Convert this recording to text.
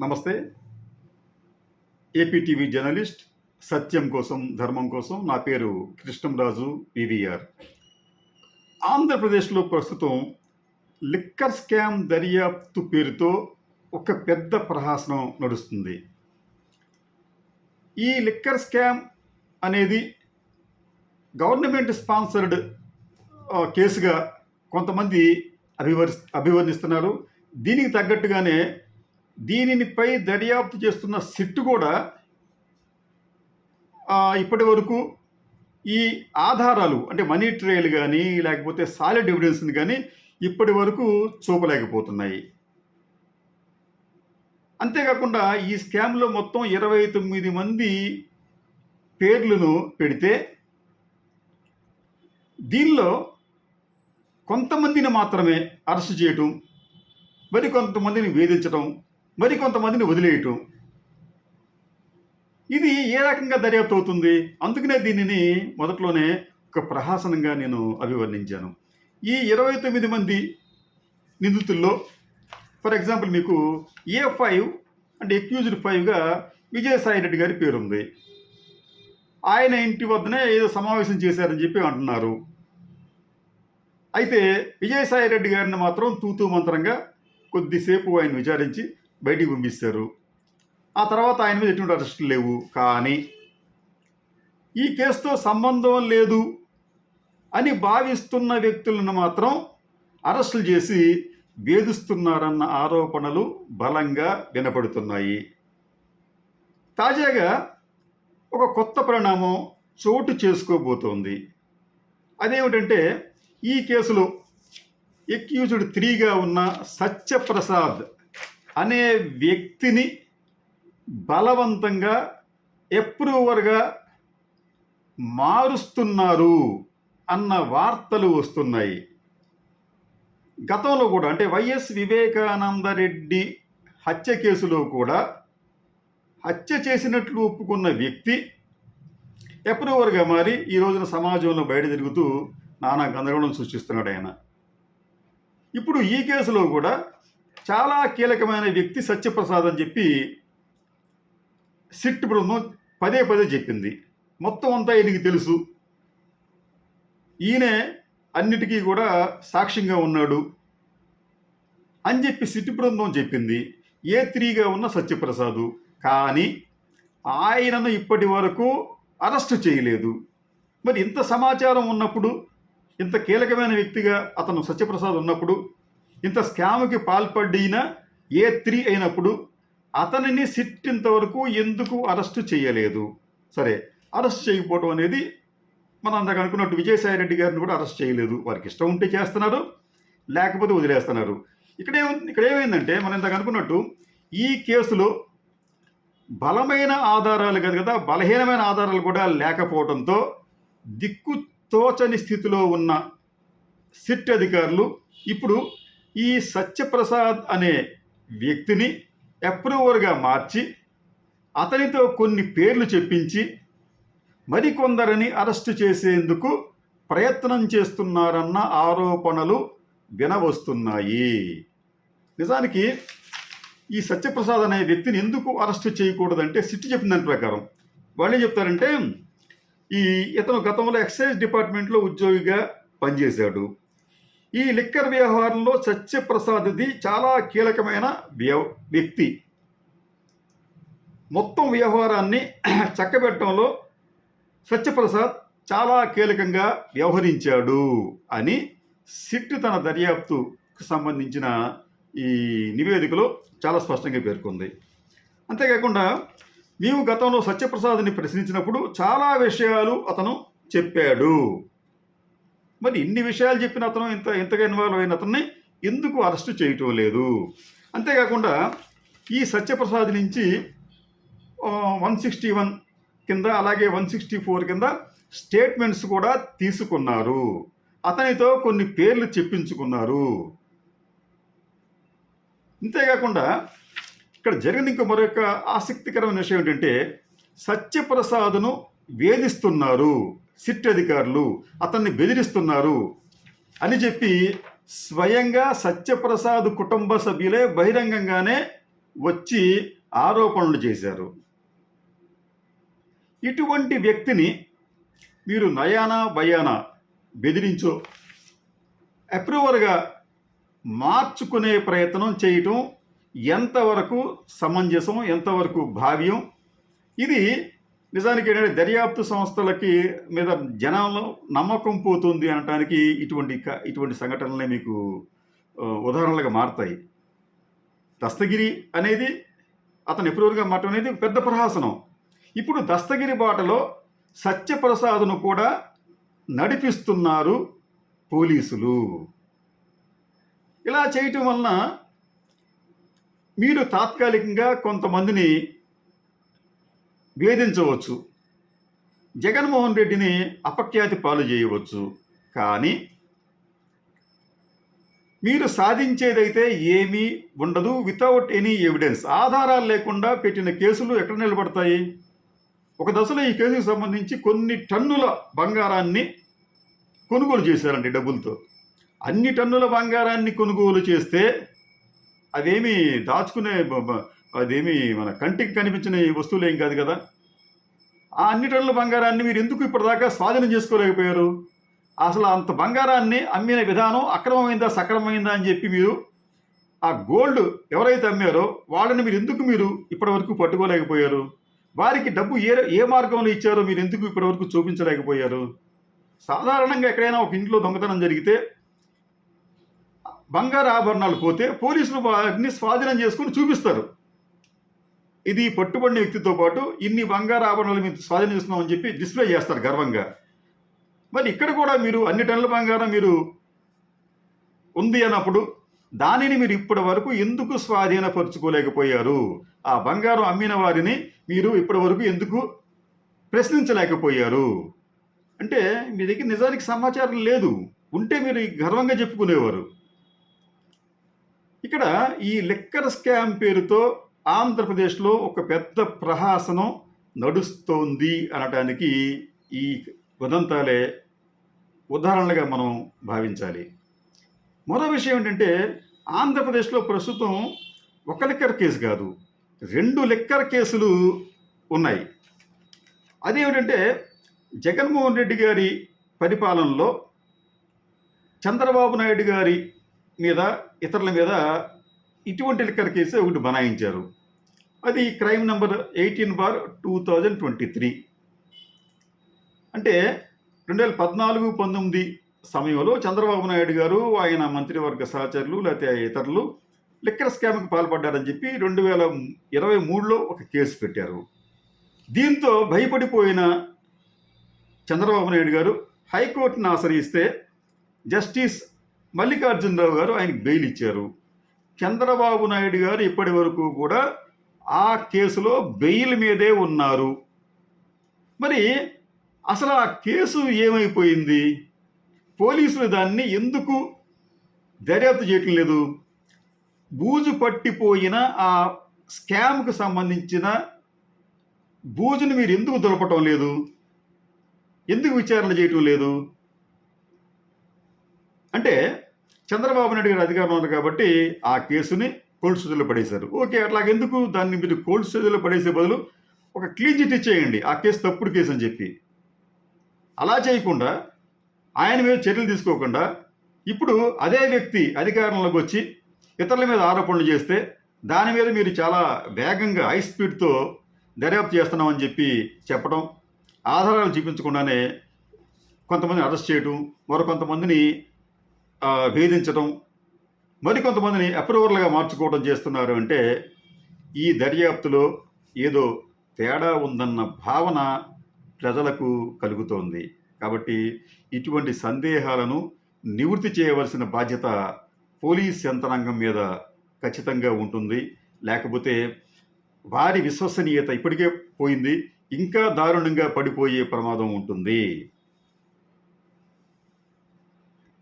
నమస్తే. APTV journalist సత్యం కోసం ధర్మం కోసం నా పేరు కృష్ణంరాజు వివిఆర్ ఆంధ్రప్రదేశ్లో ప్రస్తుతం లిక్కర్ స్కామ్ దర్యాప్తు పేరుతో ఒక పెద్ద ప్రహాసనం నడుస్తుంది. ఈ లిక్కర్ స్కామ్ అనేది గవర్నమెంట్ స్పాన్సర్డ్ కేసుగా కొంతమంది అభివర్ అభివర్ణిస్తున్నారు. దీనికి తగ్గట్టుగానే దీనిపై దర్యాప్తు చేస్తున్న సిట్టు కూడా ఇప్పటి వరకు ఈ ఆధారాలు అంటే మనీ ట్రయల్ కానీ లేకపోతే సాలిడ్ ఎవిడెన్స్ని కానీ ఇప్పటి వరకు చూపలేకపోతున్నాయి. అంతేకాకుండా ఈ స్కామ్లో మొత్తం ఇరవై తొమ్మిది మంది పేర్లను పెడితే దీనిలో కొంతమందిని మాత్రమే అరెస్ట్ చేయటం మరి కొంతమందిని వేధించటం మరి కొంతమందిని వదిలేయటం. ఇది ఏ రకంగా దర్యాప్తు అవుతుంది అందుకనే దీనిని మొదట్లోనే ఒక ప్రహాసనంగా నేను అభివర్ణించాను. ఈ ఇరవై తొమ్మిది మంది నిందితుల్లో ఫర్ ఎగ్జాంపుల్ మీకు ఏ ఫైవ్ అంటే ఎక్యూజ్డ్ ఫైవ్గా విజయసాయి రెడ్డి గారి పేరుంది. ఆయన ఇంటి వద్దనే ఏదో సమావేశం చేశారని చెప్పి అంటున్నారు. అయితే విజయసాయి రెడ్డి గారిని మాత్రం తూతూ మంత్రంగా కొద్దిసేపు ఆయన విచారించి బయటికి పంపిస్తారు. ఆ తర్వాత ఆయన మీద ఎటువంటి అరెస్టులు లేవు. కానీ ఈ కేసుతో సంబంధం లేదు అని భావిస్తున్న వ్యక్తులను మాత్రం అరెస్టులు చేసి వేధిస్తున్నారన్న ఆరోపణలు బలంగా వినపడుతున్నాయి. తాజాగా ఒక కొత్త పరిణామం చోటు చేసుకోబోతోంది. అదేమిటంటే ఈ కేసులో ఎక్యూజ్డ్ త్రీగా ఉన్న సత్యప్రసాద్ అనే వ్యక్తిని బలవంతంగా ఎప్రూవర్గా మారుస్తున్నారు అన్న వార్తలు వస్తున్నాయి. గతంలో కూడా అంటే వైఎస్ వివేకానంద రెడ్డి హత్య కేసులో కూడా హత్య చేసినట్లు ఒప్పుకున్న వ్యక్తి ఎప్రూవర్గా మారి ఈ రోజున సమాజంలో బయట తిరుగుతూ నానా గందరగోళం సృష్టిస్తున్నాడు ఆయన. ఇప్పుడు ఈ కేసులో కూడా చాలా కీలకమైన వ్యక్తి సత్యప్రసాద్ అని చెప్పి సిట్ బృందం పదే పదే చెప్పింది. మొత్తం అంతా ఈయనకి తెలుసు. ఈయనే అన్నిటికీ కూడా సాక్ష్యంగా ఉన్నాడు అని చెప్పి సిట్ బృందం చెప్పింది. ఏ త్రీగా ఉన్న సత్యప్రసాదు. కానీ ఆయనను ఇప్పటి వరకు అరెస్ట్ చేయలేదు. మరి ఇంత సమాచారం ఉన్నప్పుడు ఇంత కీలకమైన వ్యక్తిగా అతను సత్యప్రసాద్ ఉన్నప్పుడు ఇంత స్కామ్కి పాల్పడిన ఏ త్రీ అయినప్పుడు అతనిని సిట్ ఇంతవరకు ఎందుకు అరెస్ట్ చేయలేదు? సరే అరెస్ట్ చేయకపోవడం అనేది మనం అందాక అనుకున్నట్టు విజయసాయి రెడ్డి గారిని కూడా అరెస్ట్ చేయలేదు. వారికి ఇష్టం ఉంటే చేస్తున్నారు లేకపోతే వదిలేస్తున్నారు. ఇక్కడ ఇక్కడ ఏమైందంటే మనం ఇందాక అనుకున్నట్టు ఈ కేసులో బలమైన ఆధారాలు కాదు కదా బలహీనమైన ఆధారాలు కూడా లేకపోవడంతో దిక్కు తోచని స్థితిలో ఉన్న సిట్ అధికారులు ఇప్పుడు ఈ సత్యప్రసాద్ అనే వ్యక్తిని అప్రూవర్గా మార్చి అతనితో కొన్ని పేర్లు చెప్పించి మరికొందరిని అరెస్టు చేసేందుకు ప్రయత్నం చేస్తున్నారన్న ఆరోపణలు వినవస్తున్నాయి. నిజానికి ఈ సత్యప్రసాద్ అనే వ్యక్తిని ఎందుకు అరెస్ట్ చేయకూడదంటే సిట్ చెప్పిన దాని ప్రకారం. వాళ్ళు ఏం చెప్తారంటే ఈ ఇతను గతంలో ఎక్సైజ్ డిపార్ట్మెంట్లో ఉద్యోగిగా పనిచేశాడు. ఈ లిక్కర్ వ్యవహారంలో సత్యప్రసాద్ది చాలా కీలకమైన వ్యవ- వ్యక్తి. మొత్తం వ్యవహారాన్ని చక్కబెట్టడంలో సత్యప్రసాద్ చాలా కీలకంగా వ్యవహరించాడు అని సిట్ తన దర్యాప్తుకు సంబంధించిన ఈ నివేదికలో చాలా స్పష్టంగా పేర్కొంది. అంతేకాకుండా మేము గతంలో సత్యప్రసాద్ని ప్రశ్నించినప్పుడు చాలా విషయాలు అతను చెప్పాడు. మరి ఇన్ని విషయాలు చెప్పిన అతను ఇంత ఇంతగా ఇన్వాల్వ్ అయిన అతన్ని ఎందుకు అరెస్ట్ చేయటం లేదు? అంతేకాకుండా ఈ సత్యప్రసాద్ నుంచి వన్ సిక్స్టీ వన్ కింద అలాగే వన్ సిక్స్టీ ఫోర్ కింద స్టేట్మెంట్స్ కూడా తీసుకున్నారు. అతనితో కొన్ని పేర్లు చెప్పించుకున్నారు. అంతేకాకుండా ఇక్కడ జరిగిన ఇంకో మరొక ఆసక్తికరమైన విషయం ఏంటంటే సత్యప్రసాద్ను వేధిస్తున్నారు. సిట్ అధికారులు అతన్ని బెదిరిస్తున్నారు అని చెప్పి స్వయంగా సత్యప్రసాద్ కుటుంబ సభ్యులే బహిరంగంగానే వచ్చి ఆరోపణలు చేశారు. ఇటువంటి వ్యక్తిని మీరు నయానా భయానా బెదిరించో అప్రూవర్గా మార్చుకునే ప్రయత్నం చేయటం ఎంతవరకు సమంజసం ఎంతవరకు భావ్యం? ఇది నిజానికి ఏంటంటే దర్యాప్తు సంస్థలకి మీద జనంలో నమ్మకం పోతుంది అనటానికి ఇటువంటి క- ఇటువంటి సంఘటనలే మీకు ఉదాహరణలుగా మారుతాయి. దస్తగిరి అనేది అతను ఎప్రూవర్గా మారటం అనేది పెద్ద ప్రహాసనం. ఇప్పుడు దస్తగిరి బాటలో సత్యప్రసాద్ను కూడా నడిపిస్తున్నారు పోలీసులు. ఇలా చేయటం వలన మీరు తాత్కాలికంగా కొంతమందిని వేధించవచ్చు జగన్మోహన్ రెడ్డిని అపఖ్యాతి పాలు చేయవచ్చు. కానీ మీరు సాధించేదైతే ఏమీ ఉండదు. వితౌట్ ఎనీ ఎవిడెన్స్ ఆధారాలు లేకుండా పెట్టిన కేసులు ఎక్కడ నిలబడతాయి? ఒక దశలో ఈ కేసుకు సంబంధించి కొన్ని టన్నుల బంగారాన్ని కొనుగోలు చేశారండి డబ్బులతో. అన్ని టన్నుల బంగారాన్ని కొనుగోలు చేస్తే అవేమి దాచుకునే అదేమి మన కంటికి కనిపించిన వస్తువులు ఏం కాదు కదా? ఆ అన్ని టన్నుల బంగారాన్ని మీరు ఎందుకు ఇప్పటిదాకా స్వాధీనం చేసుకోలేకపోయారు? అసలు అంత బంగారాన్ని అమ్మిన విధానం అక్రమమైందా సక్రమమైందా అని చెప్పి మీరు ఆ గోల్డ్ ఎవరైతే అమ్మారో వాళ్ళని మీరు ఎందుకు మీరు ఇప్పటివరకు పట్టుకోలేకపోయారు? వారికి డబ్బు ఏ ఏ మార్గంలో ఇచ్చారో మీరు ఎందుకు ఇప్పటివరకు చూపించలేకపోయారు? సాధారణంగా ఎక్కడైనా ఒక ఇంట్లో దొంగతనం జరిగితే బంగారు ఆభరణాలు పోతే పోలీసులు వాటిని స్వాధీనం చేసుకుని చూపిస్తారు. ఇది పట్టుబడిన వ్యక్తితో పాటు ఇన్ని బంగారు ఆభరణాలు మీరు స్వాధీనం చేస్తున్నామని చెప్పి డిస్ప్లే చేస్తారు గర్వంగా. మరి ఇక్కడ కూడా మీరు అన్ని టన్నుల బంగారం మీరు ఉంది అన్నప్పుడు దానిని మీరు ఇప్పటి వరకు ఎందుకు స్వాధీనపరుచుకోలేకపోయారు? ఆ బంగారం అమ్మిన వారిని మీరు ఇప్పటి వరకు ఎందుకు ప్రశ్నించలేకపోయారు? అంటే మీ దగ్గర నిజానికి సమాచారం లేదు. ఉంటే మీరు గర్వంగా చెప్పుకునేవారు. ఇక్కడ ఈ లిక్కర్ స్కామ్ పేరుతో ఆంధ్రప్రదేశ్లో ఒక పెద్ద ప్రహాసనం నడుస్తోంది అనటానికి ఈ ఉదంతాలే ఉదాహరణలుగా మనం భావించాలి. మరో విషయం ఏంటంటే ఆంధ్రప్రదేశ్లో ప్రస్తుతం ఒక లిక్కర్ కేసు కాదు రెండు లిక్కర్ కేసులు ఉన్నాయి. అదేమిటంటే జగన్మోహన్ రెడ్డి గారి పరిపాలనలో చంద్రబాబు నాయుడు గారి మీద ఇతరుల మీద ఇటువంటి లిక్కర్ కేసు ఒకటి బనాయించారు. అది crime number eighteen bar two thousand twenty three. అంటే రెండు వేల పద్నాలుగు పంతొమ్మిది సమయంలో చంద్రబాబు నాయుడు గారు ఆయన మంత్రివర్గ సహచరులు లేకపోతే ఇతరులు లిక్కర్ స్కామ్కి పాల్పడ్డారని చెప్పి రెండు వేల ఇరవై మూడులో ఒక కేసు పెట్టారు. దీంతో భయపడిపోయిన చంద్రబాబు నాయుడు గారు హైకోర్టును ఆశ్రయిస్తే జస్టిస్ మల్లికార్జునరావు గారు ఆయనకు బెయిల్ ఇచ్చారు. చంద్రబాబు నాయుడు గారు ఇప్పటి వరకు కూడా ఆ కేసులో బెయిల్ మీదే ఉన్నారు. మరి అసలు ఆ కేసు ఏమైపోయింది? పోలీసులు దాన్ని ఎందుకు దర్యాప్తు చేయటం లేదు? బూజు పట్టిపోయిన ఆ స్కామ్కు సంబంధించిన బూజుని మీరు ఎందుకు దులపటం లేదు? ఎందుకు విచారణ చేయటం లేదు? అంటే చంద్రబాబు నాయుడు గారు అధికారంలో ఉన్నారు కాబట్టి ఆ కేసుని కోల్డ్ స్టోరేజ్లో పడేశారు. ఓకే అట్లాగెందుకు దాన్ని మీరు కోల్డ్ స్టోరేజ్లో పడేసే బదులు ఒక క్లీన్ చిట్ ఇచ్చేయండి ఆ కేసు తప్పుడు కేసు అని చెప్పి. అలా చేయకుండా ఆయన మీద చర్యలు తీసుకోకుండా ఇప్పుడు అదే వ్యక్తి అధికారంలోకి వచ్చి ఇతరుల మీద ఆరోపణలు చేస్తే దాని మీద మీరు చాలా వేగంగా హై స్పీడ్తో దర్యాప్తు చేస్తున్నామని చెప్పి చెప్పడం ఆధారాలు చూపించకుండానే కొంతమందిని అరెస్ట్ చేయడం మరికొంతమందిని కొంతమందిని వేధించడం మరికొంతమందిని అప్రూవర్లుగా మార్చుకోవడం చేస్తున్నారు అంటే ఈ దర్యాప్తులో ఏదో తేడా ఉందన్న భావన ప్రజలకు కలుగుతోంది. కాబట్టి ఇటువంటి సందేహాలను నివృత్తి చేయవలసిన బాధ్యత పోలీస్ యంత్రాంగం మీద ఖచ్చితంగా ఉంటుంది. లేకపోతే వారి విశ్వసనీయత ఇప్పటికే పోయింది. ఇంకా దారుణంగా పడిపోయే ప్రమాదం ఉంటుంది.